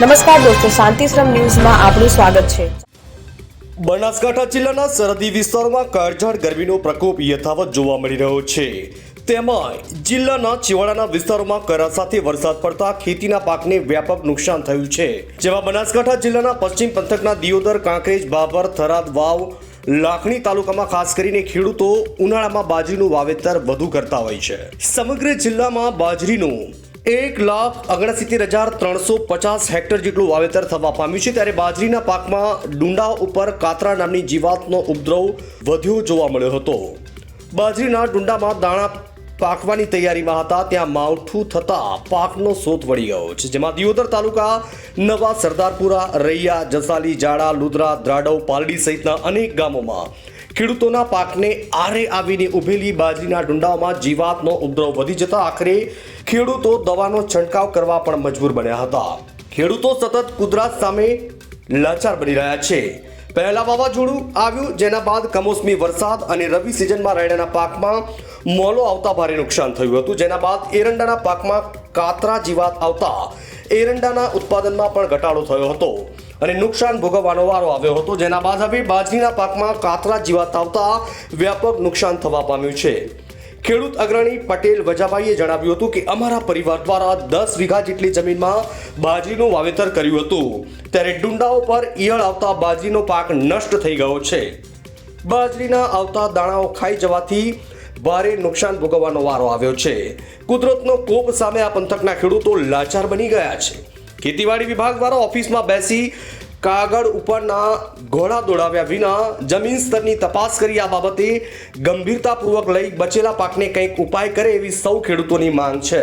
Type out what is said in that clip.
નમસ્કાર દોસ્તો, શાંતિશ્રમ ન્યૂઝમાં આપનું સ્વાગત છે. બનાસકાંઠા જિલ્લાના સરહદી વિસ્તારોમાં કાળઝાળ ગરમીનો પ્રકોપ યથાવત જોવા મળી રહ્યો છે. તેમાં જિલ્લાના ચિવાડાના વિસ્તારોમાં કરા સાથે વરસાદ પડતા ખેતીના પાકને વ્યાપક નુકસાન થયું છે. જેમાં બનાસકાંઠા જિલ્લાના પશ્ચિમ પંથકના દિયોદર, કાંકરેજ, બાબર, થરાદ, વાવ, લાખણી તાલુકામાં ખાસ કરીને ખેડૂતો ઉનાળામાં બાજરીનું વાવેતર વધુ કરતા હોય છે. સમગ્ર જિલ્લામાં બાજરીનું એક લાખ ઓગણસિત્તેર હજાર ત્રણસો પચાસ હેક્ટર જેટલું વાવેતર થવા પામ્યું છે. ત્યારે બાજરીના પાકમાં ડુંડા ઉપર કાતરા નામની જીવાતનો ઉપદ્રવ વધ્યો જોવા મળ્યો હતો. બાજરીના ડુંડામાં દાણા પાકવાની તૈયારીમાં હતા, ત્યાં માવઠું થતાં પાકનો શોધ વળી ગયો છે. જેમાં દિયોદર તાલુકા, નવા સરદારપુરા, રૈયા, જસાલી જાડા લુદ્રા, દ્રાડવ, પાલડી સહિતના અનેક ગામોમાં ખેડૂતોના પાકને આરે આવીને ઉભેલી બાજરીના ડુંડાઓમાં જીવાતનો ઉપદ્રવ વધી જતા આખરે ખેડૂતો દવાનો છંટકાવ કરવા પણ મજબૂર બન્યા હતા. ખેડૂતો સતત કુદરત સામે લાચાર બની રહ્યા છે. પહેલા વાવાઝોડું આવ્યું, જેના બાદ કમોસમી વરસાદ અને રવિ સિઝનમાં રાયડાના પાકમાં મોલો આવતા ભારે નુકસાન થયું હતું. જેના બાદ એરંડાના પાકમાં કાતરા જીવાત આવતા એરંડાના ઉત્પાદનમાં પણ ઘટાડો થયો હતો અને નુકસાન ભોગવવાનો વારો આવ્યો હતો. જેના બાદ હવે બાજરીના પાકમાં કાતરા જીવાત આવતા વ્યાપક નુકસાન થવા પામ્યું છે. ખેડૂત અગ્રણી પટેલ વજાભાઈએ જણાવ્યું હતું કે અમારા પરિવાર દ્વારા દસ વીઘા જેટલી જમીનમાં બાજરીનું વાવેતર કર્યું હતું. ત્યારે ડુંડાઓ પર ઈયળ આવતા બાજરીનો પાક નષ્ટ થઈ ગયો છે. બાજરીના આવતા દાણાઓ ખાઈ જવાથી ભારે નુકસાન ભોગવવાનો વારો આવ્યો છે. કુદરતનો કોપ સામે આ પંથકના ખેડૂતો લાચાર બની ગયા છે. ખેતીવાડી વિભાગ દ્વારા ઓફિસમાં બેસી કાગળ ઉપરના ઘોડા દોડાવ્યા વિના જમીન સ્તરની તપાસ કરી આ બાબતે ગંભીરતાપૂર્વક લઈ બચેલા પાકને કંઈક ઉપાય કરે એવી સૌ ખેડૂતોની માંગ છે.